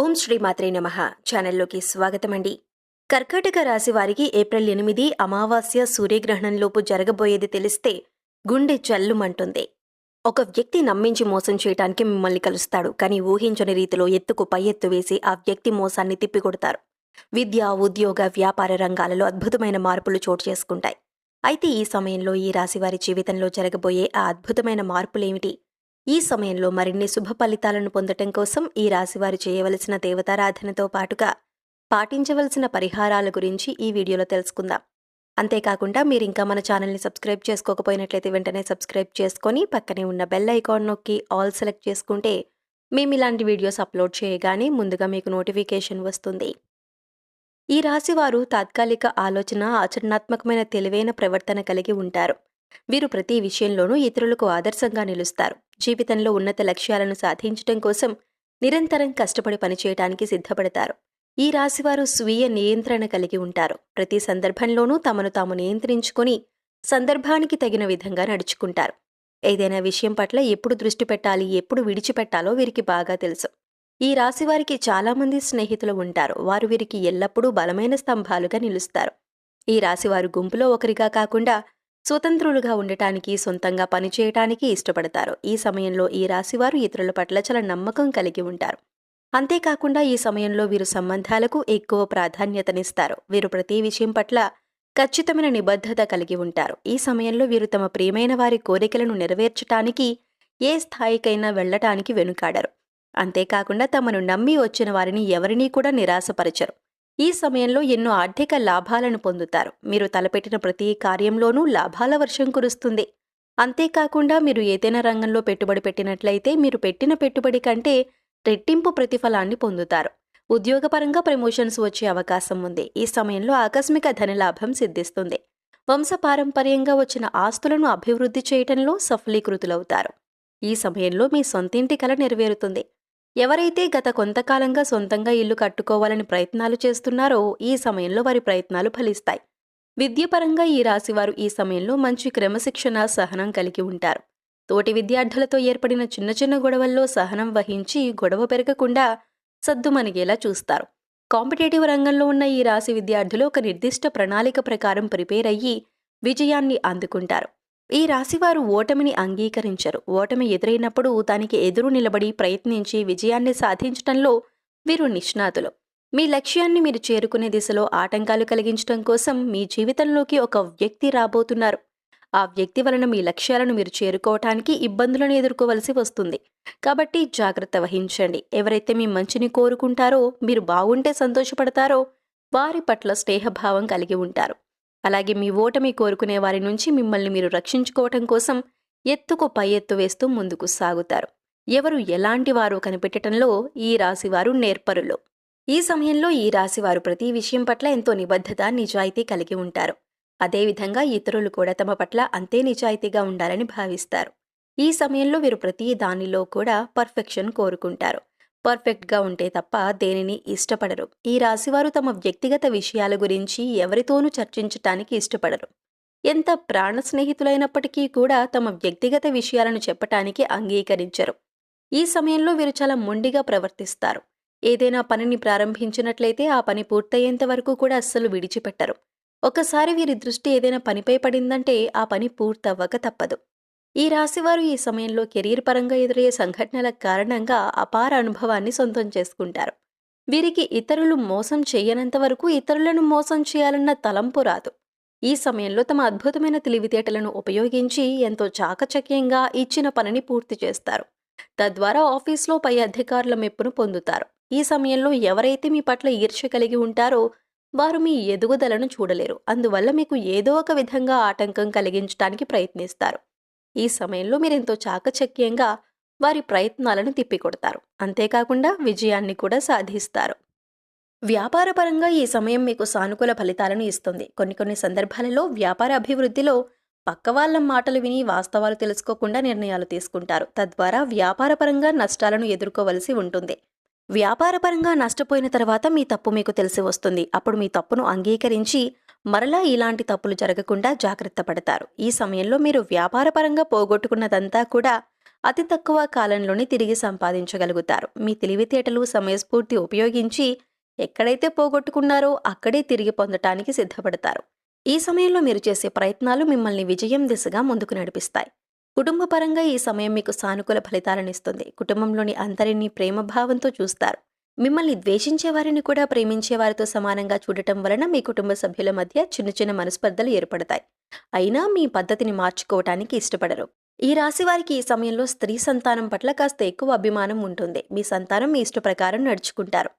ఓం శ్రీ మాత్రే నమ. ఛానల్లోకి స్వాగతం అండి కర్కాటక రాశి వారికి ఏప్రిల్ ఎనిమిది అమావాస్య సూర్యగ్రహణంలోపు జరగబోయేది తెలిస్తే గుండె చల్లుమంటుంది ఒక వ్యక్తి నమ్మించి మోసం చేయటానికి మిమ్మల్ని కలుస్తాడు. కానీ ఊహించని రీతిలో ఎత్తుకు పై ఎత్తు వేసి ఆ వ్యక్తి మోసాన్ని తిప్పికొడతారు. విద్య ఉద్యోగ వ్యాపార రంగాలలో అద్భుతమైన మార్పులు చోటు చేసుకుంటాయి. అయితే ఈ సమయంలో ఈ రాశివారి జీవితంలో జరగబోయే ఆ అద్భుతమైన మార్పులేమిటి? ఈ సమయంలో మరిన్ని శుభ ఫలితాలను పొందటం కోసం ఈ రాశివారు చేయవలసిన దేవతారాధనతో పాటుగా పాటించవలసిన పరిహారాల గురించి ఈ వీడియోలో తెలుసుకుందాం. అంతేకాకుండా మీరు ఇంకా మన ఛానల్ని సబ్స్క్రైబ్ చేసుకోకపోయినట్లయితే వెంటనే సబ్స్క్రైబ్ చేసుకొని పక్కనే ఉన్న బెల్ ఐకాన్ నొక్కి ఆల్ సెలెక్ట్ చేసుకుంటే మేము ఇలాంటి వీడియోస్ అప్లోడ్ చేయగానే ముందుగా మీకు నోటిఫికేషన్ వస్తుంది. ఈ రాశివారు తాత్కాలిక ఆలోచన ఆచరణాత్మకమైన తెలివైన ప్రవర్తన కలిగి ఉంటారు. వీరు ప్రతి విషయంలోనూ ఇతరులకు ఆదర్శంగా నిలుస్తారు. జీవితంలో ఉన్నత లక్ష్యాలను సాధించటం కోసం నిరంతరం కష్టపడి పనిచేయటానికి సిద్ధపడతారు. ఈ రాశివారు స్వీయ నియంత్రణ కలిగి ఉంటారు. ప్రతి సందర్భంలోనూ తమను తాము నియంత్రించుకొని సందర్భానికి తగిన విధంగా నడుచుకుంటారు. ఏదైనా విషయం పట్ల ఎప్పుడు దృష్టి పెట్టాలి ఎప్పుడు విడిచిపెట్టాలో వీరికి బాగా తెలుసు. ఈ రాశివారికి చాలామంది స్నేహితులు ఉంటారు. వారు వీరికి ఎల్లప్పుడూ బలమైన స్తంభాలుగా నిలుస్తారు. ఈ రాశివారు గుంపులో ఒకరిగా కాకుండా స్వతంత్రులుగా ఉండటానికి సొంతంగా పనిచేయటానికి ఇష్టపడతారు. ఈ సమయంలో ఈ రాశివారు ఇతరుల పట్ల చాలా నమ్మకం కలిగి ఉంటారు. అంతేకాకుండా ఈ సమయంలో వీరు సంబంధాలకు ఎక్కువ ప్రాధాన్యతనిస్తారు. వీరు ప్రతి విషయం పట్ల ఖచ్చితమైన నిబద్ధత కలిగి ఉంటారు. ఈ సమయంలో వీరు తమ ప్రియమైన వారి కోరికలను నెరవేర్చటానికి ఏ స్థాయికైనా వెళ్ళటానికి వెనుకాడరు. అంతేకాకుండా తమను నమ్మి వచ్చిన వారిని ఎవరినీ కూడా నిరాశపరచరు. ఈ సమయంలో ఎన్నో ఆర్థిక లాభాలను పొందుతారు. మీరు తలపెట్టిన ప్రతి కార్యంలోనూ లాభాల వర్షం కురుస్తుంది. అంతేకాకుండా మీరు ఏదైనా రంగంలో పెట్టుబడి పెట్టినట్లయితే మీరు పెట్టిన పెట్టుబడి కంటే రెట్టింపు ప్రతిఫలాన్ని పొందుతారు. ఉద్యోగపరంగా ప్రమోషన్స్ వచ్చే అవకాశం ఉంది. ఈ సమయంలో ఆకస్మిక ధనలాభం సిద్ధిస్తుంది. వంశపారంపర్యంగా వచ్చిన ఆస్తులను అభివృద్ధి చేయటంలో సఫలీకృతులవుతారు. ఈ సమయంలో మీ సొంతింటి కల నెరవేరుతుంది. ఎవరైతే గత కొంతకాలంగా సొంతంగా ఇల్లు కట్టుకోవాలని ప్రయత్నాలు చేస్తున్నారో ఈ సమయంలో వారి ప్రయత్నాలు ఫలిస్తాయి. విద్యపరంగా ఈ రాశివారు ఈ సమయంలో మంచి క్రమశిక్షణ సహనం కలిగి ఉంటారు. తోటి విద్యార్థులతో ఏర్పడిన చిన్న చిన్న గొడవల్లో సహనం వహించి గొడవ పెరగకుండా సద్దుమనిగేలా చూస్తారు. కాంపిటేటివ్ రంగంలో ఉన్న ఈ రాశి విద్యార్థులు ఒక నిర్దిష్ట ప్రణాళిక ప్రకారం ప్రిపేర్ అయ్యి విజయాన్ని అందుకుంటారు. ఈ రాశివారు ఓటమిని అంగీకరించరు. ఓటమి ఎదురైనప్పుడు దానికి ఎదురు నిలబడి ప్రయత్నించి విజయాన్ని సాధించటంలో వీరు నిష్ణాతులు. మీ లక్ష్యాన్ని మీరు చేరుకునే దిశలో ఆటంకాలు కలిగించడం కోసం మీ జీవితంలోకి ఒక వ్యక్తి రాబోతున్నారు. ఆ వ్యక్తి వలన మీ లక్ష్యాలను మీరు చేరుకోవటానికి ఇబ్బందులను ఎదుర్కోవలసి వస్తుంది. కాబట్టి జాగ్రత్త వహించండి. ఎవరైతే మీ మంచిని కోరుకుంటారో మీరు బాగుంటే సంతోషపడతారో వారి పట్ల స్నేహభావం కలిగి ఉంటారు. అలాగే మీ ఓటమి కోరుకునే వారి నుంచి మిమ్మల్ని మీరు రక్షించుకోవటం కోసం ఎత్తుకు పై ఎత్తు వేస్తూ ముందుకు సాగుతారు. ఎవరు ఎలాంటి వారు కనిపెట్టడంలో ఈ రాశివారు నేర్పరులు. ఈ సమయంలో ఈ రాశివారు ప్రతి విషయం పట్ల ఎంతో నిబద్ధత నిజాయితీ కలిగి ఉంటారు. అదేవిధంగా ఇతరులు కూడా తమ పట్ల అంతే నిజాయితీగా ఉండాలని భావిస్తారు. ఈ సమయంలో వీరు ప్రతి దానిలో కూడా పర్ఫెక్షన్ కోరుకుంటారు. పర్ఫెక్ట్గా ఉంటే తప్ప దేనిని ఇష్టపడరు. ఈ రాశివారు తమ వ్యక్తిగత విషయాల గురించి ఎవరితోనూ చర్చించటానికి ఇష్టపడరు. ఎంత ప్రాణ స్నేహితులైనప్పటికీ కూడా తమ వ్యక్తిగత విషయాలను చెప్పటానికి అంగీకరించరు. ఈ సమయంలో వీరు చాలా మొండిగా ప్రవర్తిస్తారు. ఏదైనా పనిని ప్రారంభించినట్లయితే ఆ పని పూర్తయ్యేంత వరకు కూడా అస్సలు విడిచిపెట్టరు. ఒకసారి వీరి దృష్టి ఏదైనా పనిపై పడిందంటే ఆ పని పూర్తవ్వక తప్పదు. ఈ రాశివారు ఈ సమయంలో కెరీర్ పరంగా ఎదురయ్యే సంఘటనల కారణంగా అపార అనుభవాన్ని సొంతం చేసుకుంటారు. వీరికి ఇతరులు మోసం చేయనంత వరకు ఇతరులను మోసం చేయాలన్న తలంపు రాదు. ఈ సమయంలో తమ అద్భుతమైన తెలివితేటలను ఉపయోగించి ఎంతో చాకచక్యంగా ఇచ్చిన పనిని పూర్తి చేస్తారు. తద్వారా ఆఫీస్లో పై అధికారుల మెప్పును పొందుతారు. ఈ సమయంలో ఎవరైతే మీ పట్ల ఈర్ష్య కలిగి ఉంటారో వారు మీ ఎదుగుదలను చూడలేరు. అందువల్ల మీకు ఏదో ఒక విధంగా ఆటంకం కలిగించడానికి ప్రయత్నిస్తారు. ఈ సమయంలో మీరెంతో చాకచక్యంగా వారి ప్రయత్నాలను తిప్పికొడతారు. అంతేకాకుండా విజయాన్ని కూడా సాధిస్తారు. వ్యాపారపరంగా ఈ సమయం మీకు సానుకూల ఫలితాలను ఇస్తుంది. కొన్ని కొన్ని సందర్భాలలో వ్యాపార అభివృద్ధిలో పక్క వాళ్ళ మాటలు విని వాస్తవాలు తెలుసుకోకుండా నిర్ణయాలు తీసుకుంటారు. తద్వారా వ్యాపారపరంగా నష్టాలను ఎదుర్కోవలసి ఉంటుంది. వ్యాపారపరంగా నష్టపోయిన తర్వాత మీ తప్పు మీకు తెలిసి వస్తుంది. అప్పుడు మీ తప్పును అంగీకరించి మరలా ఇలాంటి తప్పులు జరగకుండా జాగ్రత్త పడతారు. ఈ సమయంలో మీరు వ్యాపారపరంగా పోగొట్టుకున్నదంతా కూడా అతి తక్కువ కాలంలోనే తిరిగి సంపాదించగలుగుతారు. మీ తెలివితేటలు సమయస్ఫూర్తి ఉపయోగించి ఎక్కడైతే పోగొట్టుకున్నారో అక్కడే తిరిగి పొందటానికి సిద్ధపడతారు. ఈ సమయంలో మీరు చేసే ప్రయత్నాలు మిమ్మల్ని విజయం దిశగా ముందుకు నడిపిస్తాయి. కుటుంబపరంగా ఈ సమయం మీకు సానుకూల ఫలితాలను ఇస్తుంది. కుటుంబంలోని అందరినీ ప్రేమభావంతో చూస్తారు. మిమ్మల్ని ద్వేషించే వారిని కూడా ప్రేమించే వారితో సమానంగా చూడటం వలన మీ కుటుంబ సభ్యుల మధ్య చిన్న చిన్న మనస్పర్ధలు ఏర్పడతాయి. అయినా మీ పద్ధతిని మార్చుకోవటానికి ఇష్టపడరు. ఈ రాశి వారికి ఈ సమయంలో స్త్రీ సంతానం పట్ల కాస్త ఎక్కువ అభిమానం ఉంటుంది. మీ సంతానం మీ ఇష్ట ప్రకారం నడుచుకుంటారు.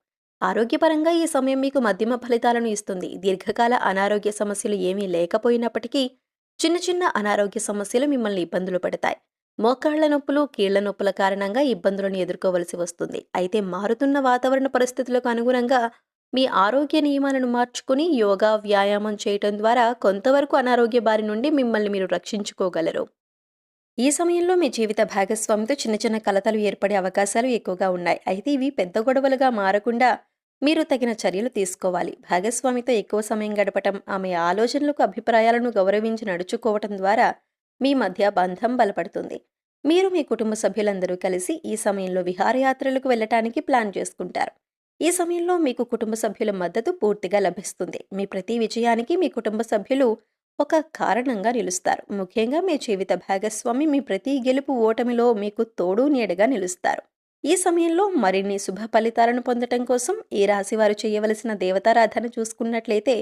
ఆరోగ్యపరంగా ఈ సమయం మీకు మధ్యమ ఫలితాలను ఇస్తుంది. దీర్ఘకాల అనారోగ్య సమస్యలు ఏమీ లేకపోయినప్పటికీ చిన్న చిన్న అనారోగ్య సమస్యలు మిమ్మల్ని ఇబ్బందులు పెడతాయి. మోకాళ్ళ నొప్పులు కీళ్ళ నొప్పుల కారణంగా ఇబ్బందులను ఎదుర్కోవలసి వస్తుంది. అయితే మారుతున్న వాతావరణ పరిస్థితులకు అనుగుణంగా మీ ఆరోగ్య నియమాలను మార్చుకుని యోగా వ్యాయామం చేయటం ద్వారా కొంతవరకు అనారోగ్య బారి నుండి మిమ్మల్ని మీరు రక్షించుకోగలరు. ఈ సమయంలో మీ జీవిత భాగస్వామితో చిన్న చిన్న కలతలు ఏర్పడే అవకాశాలు ఎక్కువగా ఉన్నాయి. అయితే ఇవి పెద్ద గొడవలుగా మారకుండా మీరు తగిన చర్యలు తీసుకోవాలి. భాగస్వామితో ఎక్కువ సమయం గడపటం ఆమె ఆలోచనలకు అభిప్రాయాలను గౌరవించి నడుచుకోవటం ద్వారా మీ మధ్య బంధం బలపడుతుంది. మీరు మీ కుటుంబ సభ్యులందరూ కలిసి ఈ సమయంలో విహారయాత్రలకు వెళ్ళటానికి ప్లాన్ చేసుకుంటారు. ఈ సమయంలో మీకు కుటుంబ సభ్యుల మద్దతు పూర్తిగా లభిస్తుంది. మీ ప్రతి విజయానికి మీ కుటుంబ సభ్యులు ఒక కారణంగా నిలుస్తారు. ముఖ్యంగా మీ జీవిత భాగస్వామి మీ ప్రతి గెలుపు ఓటమిలో మీకు తోడు నీడగా నిలుస్తారు. ఈ సమయంలో మరిన్ని శుభ ఫలితాలను పొందటం కోసం ఈ రాశి వారు చేయవలసిన దేవతారాధన చూసుకున్నట్లయితే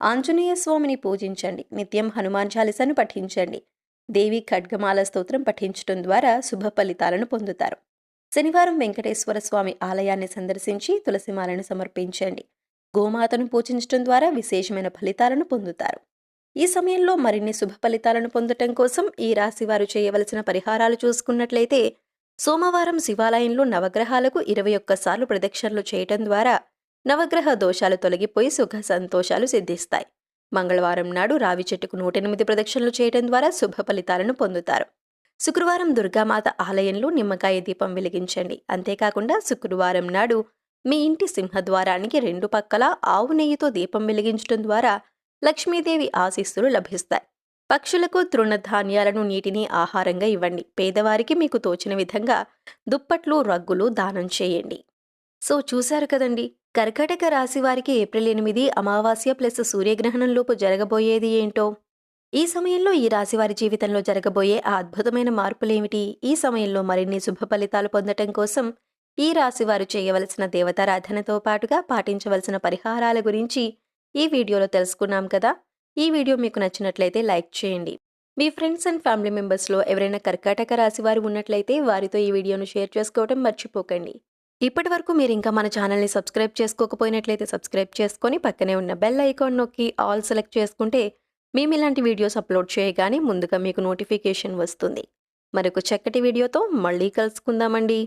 ఆంజనేయ స్వామిని పూజించండి. నిత్యం హనుమాన్ చాలీసాను పఠించండి. దేవి ఖడ్గమాల స్తోత్రం పఠించడం ద్వారా శుభ ఫలితాలను పొందుతారు. శనివారం వెంకటేశ్వర స్వామి ఆలయాన్ని సందర్శించి తులసిమాలను సమర్పించండి. గోమాతను పూజించడం ద్వారా విశేషమైన ఫలితాలను పొందుతారు. ఈ సమయంలో మరిన్ని శుభ ఫలితాలను పొందటం కోసం ఈ రాశి వారు చేయవలసిన పరిహారాలు చూసుకున్నట్లయితే సోమవారం శివాలయంలో నవగ్రహాలకు ఇరవై ఒక్కసార్లు ప్రదక్షిణలు చేయటం ద్వారా నవగ్రహ దోషాలు తొలగిపోయి సుఖ సంతోషాలు సిద్ధిస్తాయి. మంగళవారం నాడు రావి చెట్టుకు నూట ఎనిమిది ప్రదక్షిణలు చేయటం ద్వారా శుభ ఫలితాలను పొందుతారు. శుక్రవారం దుర్గామాత ఆలయంలో నిమ్మకాయ దీపం వెలిగించండి. అంతేకాకుండా శుక్రవారం నాడు మీ ఇంటి సింహద్వారానికి రెండు పక్కల ఆవు నెయ్యితో దీపం వెలిగించడం ద్వారా లక్ష్మీదేవి ఆశీస్సులు లభిస్తాయి. పక్షులకు తృణధాన్యాలను నీటిని ఆహారంగా ఇవ్వండి. పేదవారికి మీకు తోచిన విధంగా దుప్పట్లు రగ్గులు దానం చేయండి. సో చూశారు కదండి! కర్కాటక రాశి వారికి ఏప్రిల్ ఎనిమిది అమావాస్య ప్లస్ సూర్యగ్రహణంలోపు జరగబోయేది ఏంటో? ఈ సమయంలో ఈ రాశి వారి జీవితంలో జరగబోయే ఆ అద్భుతమైన మార్పులేమిటి? ఈ సమయంలో మరిన్ని శుభ ఫలితాలు పొందటం కోసం ఈ రాశి వారు చేయవలసిన దేవతారాధనతో పాటుగా పాటించవలసిన పరిహారాల గురించి ఈ వీడియోలో తెలుసుకున్నాం కదా? ఈ వీడియో మీకు నచ్చినట్లయితే లైక్ చేయండి. మీ ఫ్రెండ్స్ అండ్ ఫ్యామిలీ మెంబర్స్లో ఎవరైనా కర్కాటక రాశి వారు ఉన్నట్లయితే వారితో ఈ వీడియోను షేర్ చేసుకోవడం మర్చిపోకండి. ఇప్పటి వరకు మీరు ఇంకా మన ఛానల్ని సబ్స్క్రైబ్ చేసుకోకపోయినట్లయితే సబ్స్క్రైబ్ చేసుకొని పక్కనే ఉన్న బెల్ ఐకాన్ నొక్కి ఆల్ సెలెక్ట్ చేసుకుంటే మేము ఇలాంటి వీడియోస్ అప్లోడ్ చేయగానే ముందుగా మీకు నోటిఫికేషన్ వస్తుంది. మరొక చక్కటి వీడియోతో మళ్ళీ కలుసుకుందామండి.